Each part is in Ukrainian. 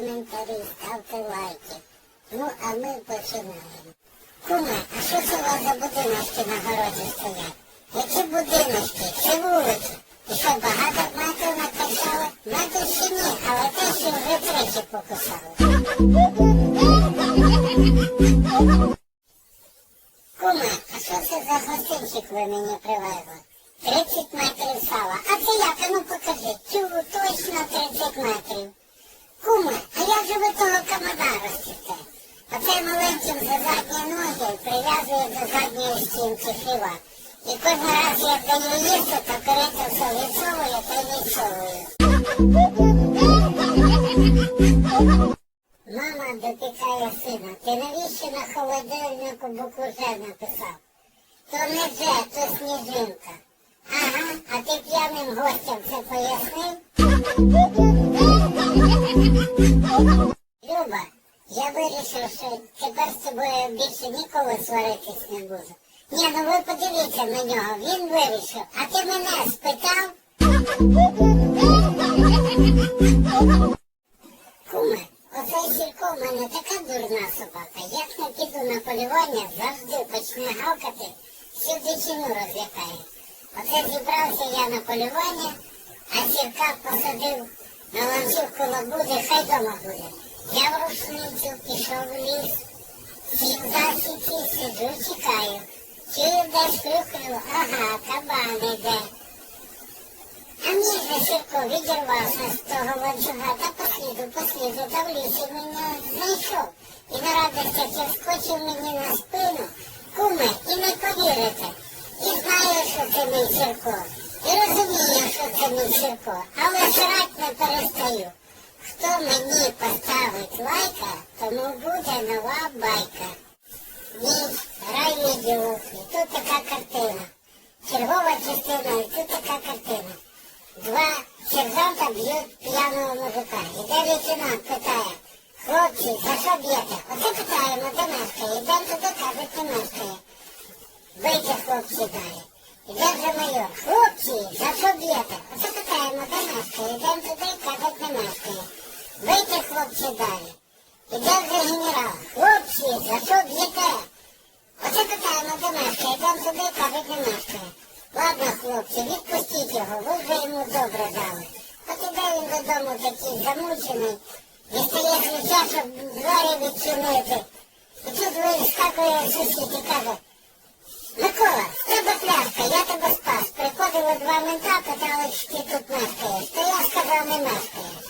коментарі, ставте лайки. Ну, а ми починаємо. Куме, а що це у вас за будиночки на городі стоять? Які будиночки? Це вулиці. І що багато матів накачали? Мати ще ні, але те, що вже тричі покусали. Куме, а що це за гостинчик ви мені привезли? 30 метрів сала. А це як? А ну покажи. Тю, точно 30 метрів. Куме, а як же ви того камада ростите? Оцей маленьким за задні ноги прив'язує до задньої стінки хліва. І кожен раз, як даю їсти, то все відсовує та відсовує. Мама допікає сина. Ти навіщо на холодильнику букву Ж написав? То не Ж, то сніжинка. Ага, а ти п'яним гостям це пояснив? Люба, я вирішив, що тепер з тобою більше ніколи сваритись не буду. Ні, ну ви подивіться на нього, він вирішив, а ти мене спитав? Куме, оцей сірко в мене така дурна собака. Як не піду на полювання, завжди почне гавкати, всю дичину розлякає. Оце зібрався я на полювання, а сірка посадив на ланцюг коло буде, хай дома буде. Я в рушницю пішов в ліс, сів за сіці, сиджу, чекаю. Чую, десь хрюхрю, ага, кабан іде. А мій же Сірко відірвався з того ланцюга та по сліду, по сліду, та в лісі мене знайшов. І на радостях вскочив мені на спину, куме, і не повірите. І знаю, що це мій Сірко. І розумію, що це мій Сірко, але жрать не перестаю. Хто мені поставить лайка, тому буде нова байка. Ніч, рай відділок, і тут така картина. Чергова частина, і тут така картина. Два сержанта б'ють п'яного мужика. Іде лейтенант, питає, хлопці, за що б'єте? Оце питаємо, де мешкає. Ідемо туди, кажуть, не мешкає. Вийти хлопці далі. Іде вже майор. Хлопці, за що б'єте? Оце питаємо, де мешкає. Ідемо туди, кажуть, мешкає. Вийти хлопці далі. Іде вже генерал. Хлопці, за що б'єте? Оце де мешкає. Йдемо туди, кажуть, мешкає. Ладно, хлопці, відпустіть його, ви вже йому добре дали. От іде він додому такий замучений, дістає ключа, щоб двері відчинити. І тут вискакує сусід і каже, Микола, в тебе пляшка, я тебе спас. Приходили два мента, питали, чи ти тут мешкаєш. То я сказав, не мешкаєш.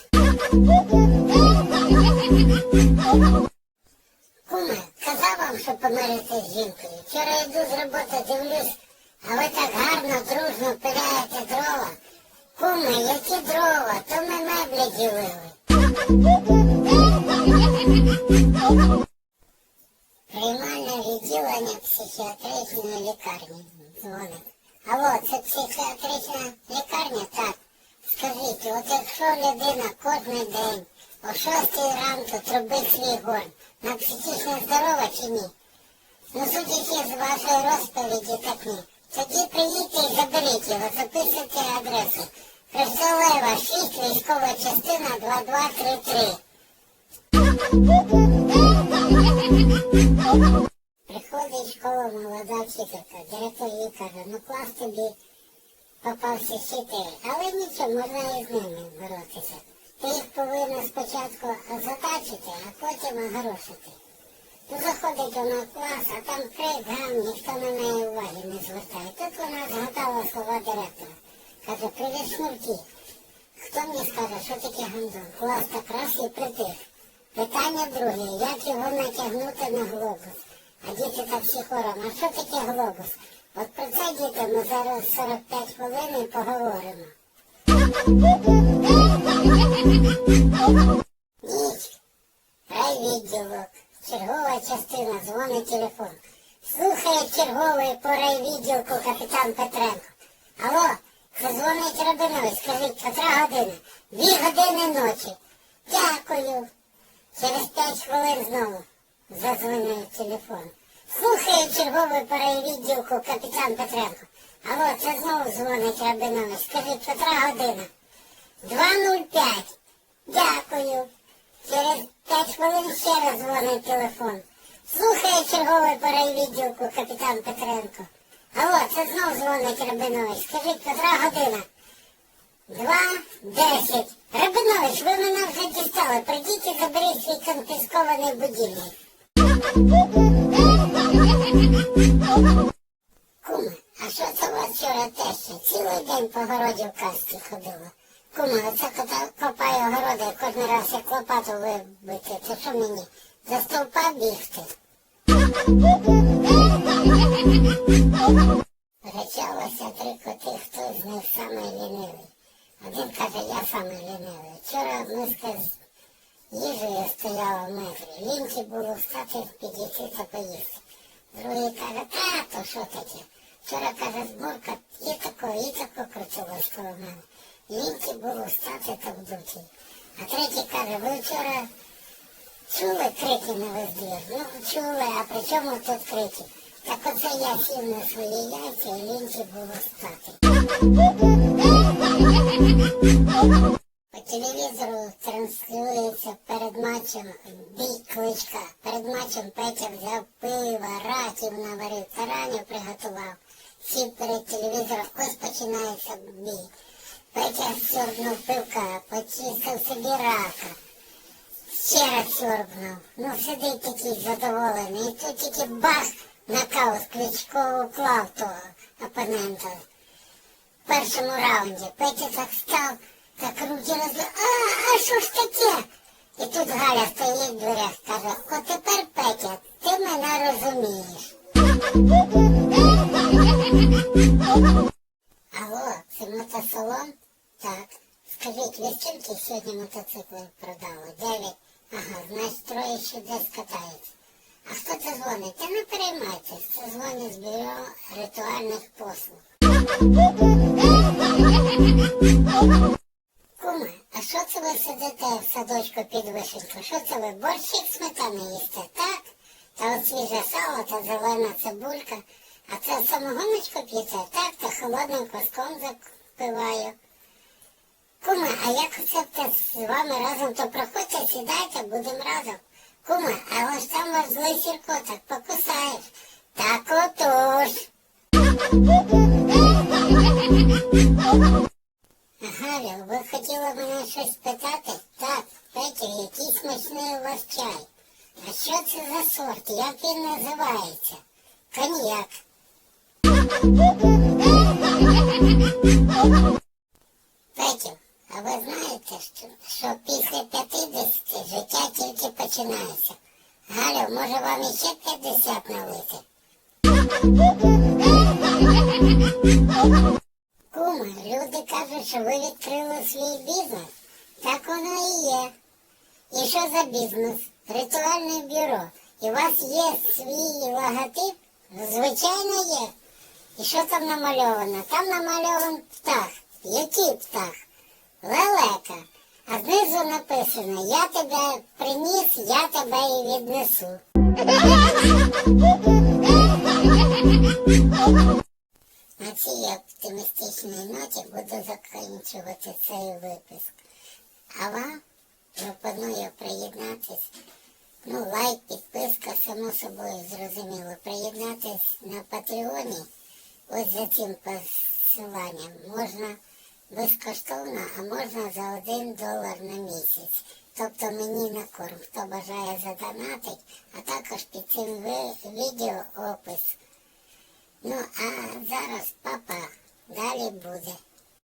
Куме, казав вам, що помирити з жінкою. Вчора йду з роботи, дивлюсь, а ви так гарно, дружно пиляєте дрова. Куме, які дрова, то ми меблі ділили. Психіатричної лікарні. Дзвонить. Алло, це психіатрична лікарня? Так. Скажіть, от якщо людина кожен день о 6 ранку трубить свій горн, на психічно здорова чи ні? Ну, судячи з вашої розповіді, так ні. Тоді приїдьте і заберіть його, записуйте адресу. Хрестолева, 6, військова частина 2233. Приходить в школу молода вчителька, директор їй каже, ну клас тобі попався вчитель, але нічого, можна і з ними боротися. Ти їх повинна спочатку затачити, а потім огорошити. Ну, заходить вона в клас, а там крик, гам, ніхто на неї уваги не звертає. Тут вона згадала слова директора. Каже, привіт шнурки. Хто мені скаже, що таке гандон? Клас так раз і притих. Питання друге, як його натягнути на глобус? А діти так всі хором, а що таке глобус? От про це діти ми зараз 45 хвилин і поговоримо. Ніч, райвідділок, чергова частина, дзвонить телефон. Слухає черговий по райвідділку капітан Петренко. Алло, це дзвонить Рабинович, скажіть, котра година? Дві години ночі. Дякую. Через п'ять хвилин знову задзвонив телефон. Слухає черговий по райвідділку капітан Петренко. Алло, це знову дзвонить Рабинович. Скажіть, котра година? 205. Дякую. Через 5 хвилин ще раз дзвонить телефон. Слухає черговий порай відділку капітан Петренко. Алло, це знов дзвонить Рабинович. Скажіть, котра година? Два, десять. Рабинович, ви мене вже дістали. Прийдіть і заберіть свій конфіскований будильник. Куме, а що це вас вчора теща? Цілий день по в касті ходила. Куме, оце копає огороди, кожен раз як лопату вибити. Це що мені? За стовпа бігти? Речалося три коти, хто з них самий лінивий. Один каже, я самий лінивий. Вчора миска з їжею стояла в метрі. Лінці було встати, підійти та поїсти. Другий каже, та, то що таке? Вчора каже, зборка і тако, і тако крутилось коло мене. Лінці було встати та вдуті. А третій каже, ви вчора чули крики на весь? Ну, чули, а при чому тут крики? Так оце я сів на свої яйця і лінці було встати. По телевізору транслюється перед матчем бій кличка. Перед матчем Петя взяв пива, ратів наварив, таранів приготував. Сів перед телевізором, ось починається бій. Петя сьорбнув пивка, почистив собі рака. Ще раз сьорбнув. Ну, сидить такий задоволений. І тут тільки бах, нокаут Кличко уклав того опонента в першому раунді. Петя так став, так руки розли. А, а що ж таке? І тут Галя стоїть в дверях, каже, от тепер, Петя, ти мене розумієш. Алло, це мотосалон? Так. Скажіть, ви скільки сьогодні мотоциклів продали? Дев'ять. Ага, значить троє ще десь катається. А хто це дзвонить? Та не переймайтесь, це дзвонить з бюро ритуальних послуг. Це ви сидите в садочку під вишеньку? Що це ви борщик сметани їсте, так? Та от свіже сало та зелена цибулька. А це самогоночку п'єте, так? Та холодним кваском запиваю. Куме, а як те з вами разом, то проходьте, сідайте, будемо разом. Куме, але ж там ваш злий сірко, так покусаєш. Так отож. Галю, ви хотіли мене щось питати? Так, Петя, який смачний у вас чай. А що це за сорт? Як він називається? Коньяк. Петю, а ви знаєте, що, що після 50 життя тільки починається? Галю, може вам іще 50 налити? Люди кажуть, що ви відкрили свій бізнес. Так воно і є. І що за бізнес? Ритуальне бюро. І у вас є свій логотип? Звичайно є. І що там намальовано? Там намальований птах. Який птах? Лелека. А знизу написано Я тебе приніс, я тебе і віднесу. На цій оптимістичній ноті буду закінчувати цей випуск. А вам пропоную приєднатись. Ну, лайк, підписка, само собою зрозуміло. Приєднатись на Патреоні. Ось за цим посиланням. Можна безкоштовно, а можна за один долар на місяць. Тобто мені на корм, хто бажає задонатить, а також під цим відео опис. Ну, а зараз папа далі буде.